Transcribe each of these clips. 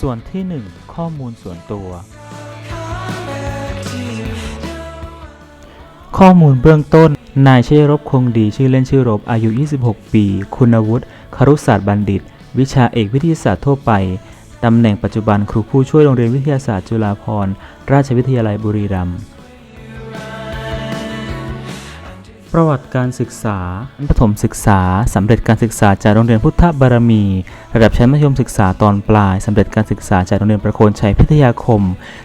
ส่วนที่ 1 ข้อมูลส่วนตัว ข้อมูลเบื้องต้น นายชัยรบคงดีชื่อเล่นชื่อรบอายุ 26 ปี คุณวุฒิครุศาสตร์บัณฑิต วิชาเอกวิทยาศาสตร์ทั่วไป ตำแหน่งปัจจุบันครูผู้ช่วยโรงเรียนวิทยาศาสตร์จุฬาภรณ์ราชวิทยาลัยบุรีรัมย์ ประวัติการศึกษาประถมศึกษาสำเร็จการศึกษาจากโรงเรียนพุทธบารมี ระดับชั้นมัธยมศึกษาตอนปลายสำเร็จการศึกษาจากโรงเรียนประโคนชัยพิทยาคม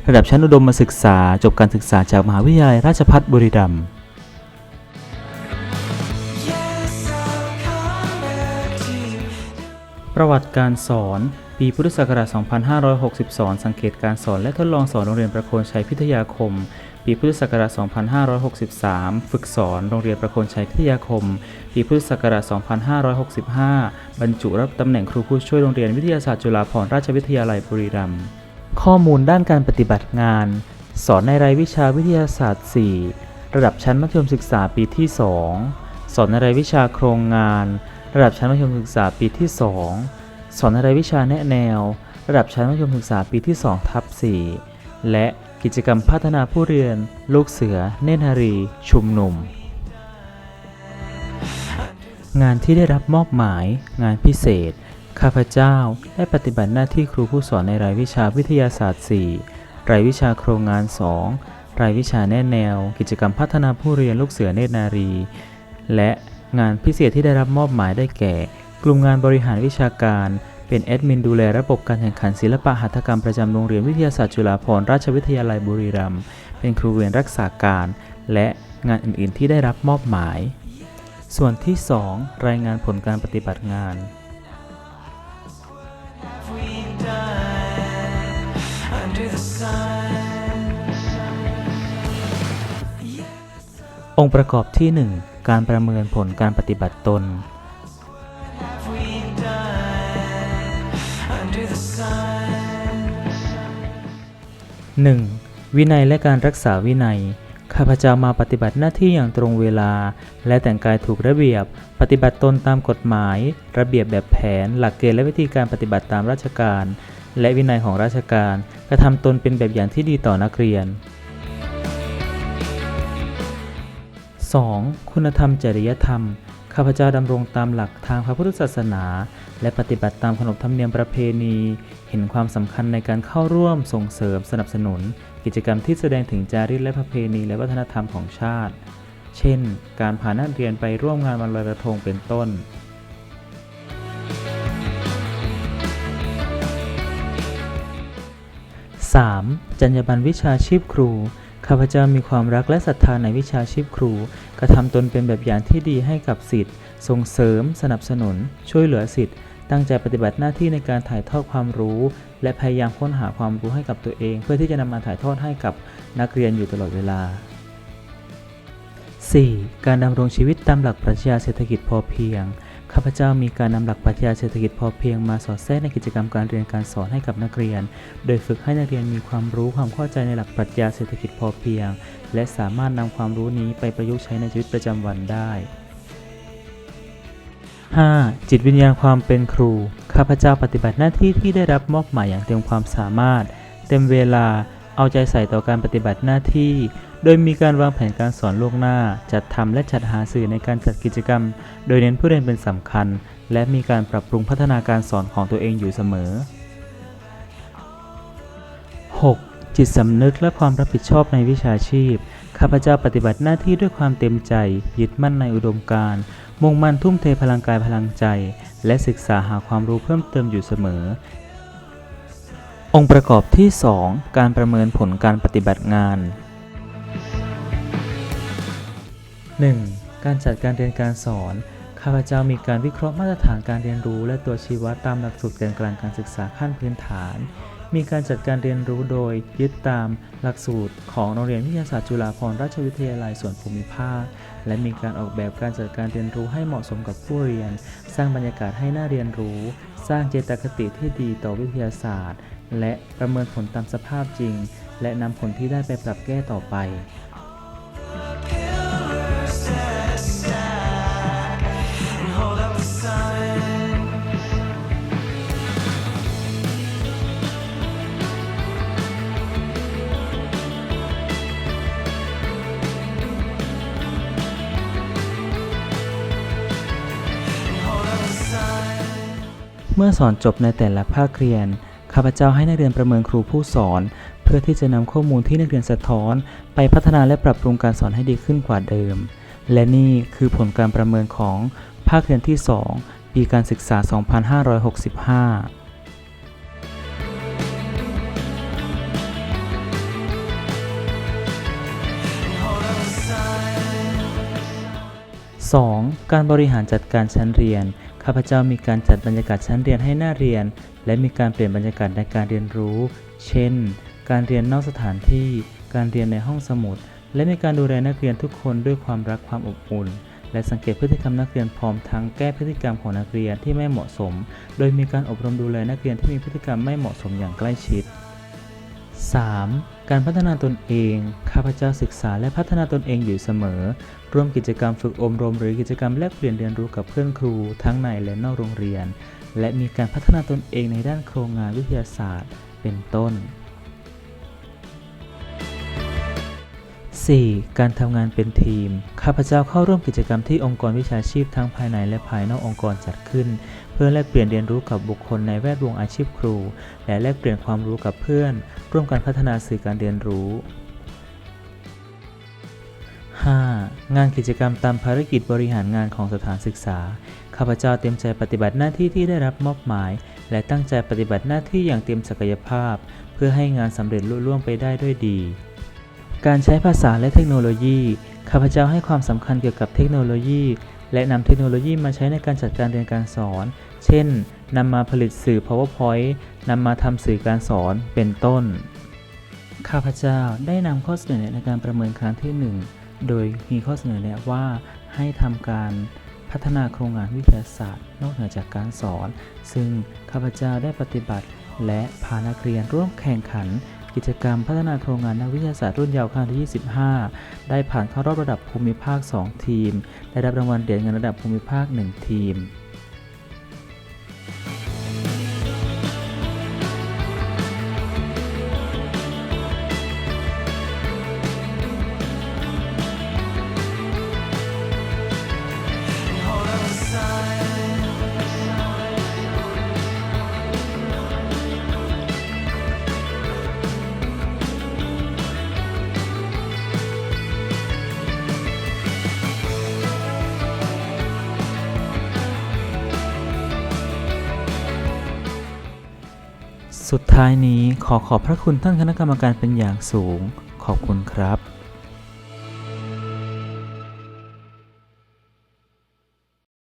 ระดับชั้นอุดมศึกษา จบการศึกษาจากมหาวิทยาลัยราชภัฏบุรีรัมย์ประวัติการสอน ปีพุทธศักราช 2562 สังเกตการสอนและทดลองสอนโรงเรียนประโคนชัยพิทยาคม ปีพุทธศักราช 2563 ฝึกสอนโรงเรียนประโคนชัยพิทยาคม ปีพุทธศักราช 2565 บรรจุรับตำแหน่งครูผู้ช่วยโรงเรียนวิทยาศาสตร์จุฬาภรณราชวิทยาลัยบุรีรัมย์ ข้อมูลด้านการปฏิบัติงาน สอนในรายวิชาวิทยาศาสตร์ 4 ระดับชั้นมัธยมศึกษาปีที่ 2 สอนในรายวิชาโครงงาน ระดับชั้นมัธยมศึกษาปีที่ 2 สอนรายวิชาแนะแนว ระดับชั้นมัธยมศึกษาปีที่2ทับ4และกิจกรรมพัฒนาผู้เรียน ลูกเสือ เนตรนารี ชุมนุม งานที่ได้รับมอบหมาย งานพิเศษ ข้าพเจ้าได้ปฏิบัติหน้าที่ครูผู้สอนในรายวิชาวิทยาศาสตร์ 4 รายวิชาโครงงาน 2 รายวิชาแนะแนว กิจกรรมพัฒนาผู้เรียนลูกเสือเนตรนารี และงานพิเศษที่ได้รับมอบหมายได้แก่ กลุ่มงานบริหารวิชาการ เป็นแอดมินดูแลระบบการแข่งขันศิลปะหัตถกรรมประจำโรงเรียนวิทยาศาสตร์จุฬาภรณราชวิทยาลัยบุรีรัมย์เป็นครูเวรรักษาการ และงานอื่น ๆ ที่ได้รับมอบหมาย ส่วนที่ 2 รายงานผลการปฏิบัติงานองค์ประกอบที่ 1 การประเมินผลการปฏิบัติตน 1. วินัยและการรักษาวินัย ข้าพเจ้ามาปฏิบัติหน้าที่อย่างตรงเวลา และแต่งกายถูกระเบียบ ปฏิบัติตนตามกฎหมาย ระเบียบแบบแผน หลักเกณฑ์และวิธีการปฏิบัติตามราชการ และวินัยของราชการ กระทำตนเป็นแบบอย่างที่ดีต่อนักเรียน 2. คุณธรรมจริยธรรม ข้าพเจ้าดำรงตามหลักทางพระพุทธศาสนา และปฏิบัติตามขนบธรรมเนียมประเพณี เห็นความสำคัญในการเข้าร่วมส่งเสริมสนับสนุน กิจกรรมที่แสดงถึงจารีตและประเพณีและวัฒนธรรมของชาติ เช่น การพานักเรียนไปร่วมงานวันลอยกระทงเป็นต้น 3. จรรยาบรรณวิชาชีพครู ข้าพเจ้ามีความรักและศรัทธาในวิชาชีพครู กระทำตนเป็นแบบอย่างที่ดีให้กับสิทธิ์ ส่งเสริม สนับสนุน ช่วยเหลือสิทธิ์ ตั้งใจปฏิบัติหน้าที่ในการถ่ายทอดความรู้ และพยายามค้นหาความรู้ให้กับตัวเอง เพื่อที่จะนำมาถ่ายทอดให้กับนักเรียนอยู่ตลอดเวลา 4. การดำรงชีวิตตามหลักปรัชญาเศรษฐกิจพอเพียง ข้าพเจ้ามีการนำหลักปรัชญาเศรษฐกิจพอเพียงมาสอดแทรกในกิจกรรมการเรียนการสอนให้กับนักเรียน โดยฝึกให้นักเรียนมีความรู้ความเข้าใจในหลักปรัชญาเศรษฐกิจพอเพียง และสามารถนำความรู้นี้ไปประยุกต์ใช้ในชีวิตประจำวันได้ 5. จิตวิญญาณความเป็นครู ข้าพเจ้าปฏิบัติหน้าที่ที่ได้รับมอบหมายอย่างเต็มความสามารถ เต็มเวลา เอาใจใส่ต่อการปฏิบัติหน้าที่ โดยมีการวางแผนการสอนล่วงหน้า จัดทำและจัดหาสื่อในการจัดกิจกรรม โดยเน้นผู้เรียนเป็นสำคัญ และมีการปรับปรุงพัฒนาการสอนของตัวเองอยู่เสมอ 6. จิตสำนึกและความรับผิดชอบในวิชาชีพ ข้าพเจ้าปฏิบัติหน้าที่ด้วยความเต็มใจ ยึดมั่นในอุดมการณ์มุ่งมั่นทุ่มเทพลังกายพลังใจ และศึกษาหาความรู้เพิ่มเติมอยู่เสมอ องค์ประกอบที่ 2 การประเมินผลการปฏิบัติงาน 1. การจัดการเรียนการสอน ข้าพเจ้ามีการวิเคราะห์มาตรฐานการเรียนรู้ และตัวชี้วัดตามหลักสูตรแกนกลางการศึกษาขั้นพื้นฐาน มีการจัดการเรียนรู้โดยยึดตามหลักสูตรของโรงเรียนวิทยาศาสตร์จุฬาภรณราชวิทยาลัยส่วนภูมิภาค และมีการออกแบบการจัดการเรียนรู้ให้เหมาะสมกับผู้เรียน สร้างบรรยากาศให้น่าเรียนรู้ สร้างเจตคติที่ดีต่อวิทยาศาสตร์ และประเมินผลตามสภาพจริง และนำผลที่ได้ไปปรับแก้ต่อไป มื่อสอนจบในแต่ละภาคเรียน ข้าพเจ้าให้นักเรียนประเมินครูผู้สอน เพื่อที่จะนำข้อมูลที่นักเรียนสะท้อน ไปพัฒนาและปรับปรุงการสอนให้ดีขึ้นกว่าเดิม และนี่คือผลการประเมินของภาคเรียนที่ 2 ปีการศึกษา 2565 2. การบริหารจัดการชั้นเรียน ข้าพเจ้ามีการจัดบรรยากาศชั้นเรียนให้น่าเรียน และมีการเปลี่ยนบรรยากาศในการเรียนรู้ เช่น การเรียนนอกสถานที่ การเรียนในห้องสมุด และมีการดูแลนักเรียนทุกคนด้วยความรักความอบอุ่น และสังเกตพฤติกรรมนักเรียนพร้อมทั้งแก้พฤติกรรมของนักเรียนที่ไม่เหมาะสม โดยมีการอบรมดูแลนักเรียนที่มีพฤติกรรมไม่เหมาะสมอย่างใกล้ชิด 3. การพัฒนาตนเอง ข้าพเจ้าศึกษาและพัฒนาตนเองอยู่เสมอ ร่วมกิจกรรมฝึกอบรม หรือกิจกรรมแลกเปลี่ยนเรียนรู้กับเพื่อนครู ทั้งในและนอกโรงเรียน และมีการพัฒนาตนเองในด้านโครงงานวิทยาศาสตร์ เป็นต้น 4. การทำงานเป็นทีม ข้าพเจ้าเข้าร่วมกิจกรรมที่องค์กรวิชาชีพทั้งภายในและภายนอกองค์กรจัดขึ้น เพื่อแลกเปลี่ยนเรียนรู้กับบุคคลในแวดวงอาชีพครู และแลกเปลี่ยนความรู้กับเพื่อน ร่วมกันพัฒนาสื่อการเรียนรู้ 5. งานกิจกรรมตามภารกิจบริหารงานของสถานศึกษา ข้าพเจ้าเต็มใจปฏิบัติหน้าที่ที่ได้รับมอบหมาย และตั้งใจปฏิบัติหน้าที่อย่างเต็มศักยภาพ เพื่อให้งานสำเร็จลุล่วงไปได้ด้วยดี การใช้ภาษาและเทคโนโลยี ข้าพเจ้าให้ความสำคัญเกี่ยวกับเทคโนโลยี และนำเทคโนโลยีมาใช้ในการจัดการเรียนการสอน เช่นนำมาผลิตสื่อ PowerPoint นำมาทำสื่อการสอน เป็นต้น ข้าพเจ้าได้นำข้อเสนอแนะในการประเมินครั้งที่ 1 โดยมีข้อเสนอแนะว่าให้ทำการพัฒนาโครงงานวิทยาศาสตร์ นอกเหนือจากการสอน ซึ่งข้าพเจ้าได้ปฏิบัติ และพานักเรียนร่วมแข่งขัน กิจกรรมพัฒนาโครงงานนักวิทยาศาสตร์รุ่นเยาว์ครั้งที่ 25 ได้ผ่านเข้ารอบระดับภูมิภาค 2 ทีม ได้รับรางวัลเหรียญเงินระดับภูมิภาค 1 ทีม สุดท้ายนี้ขอขอบพระคุณท่านคณะกรรมการเป็นอย่างสูง ขอบคุณครับ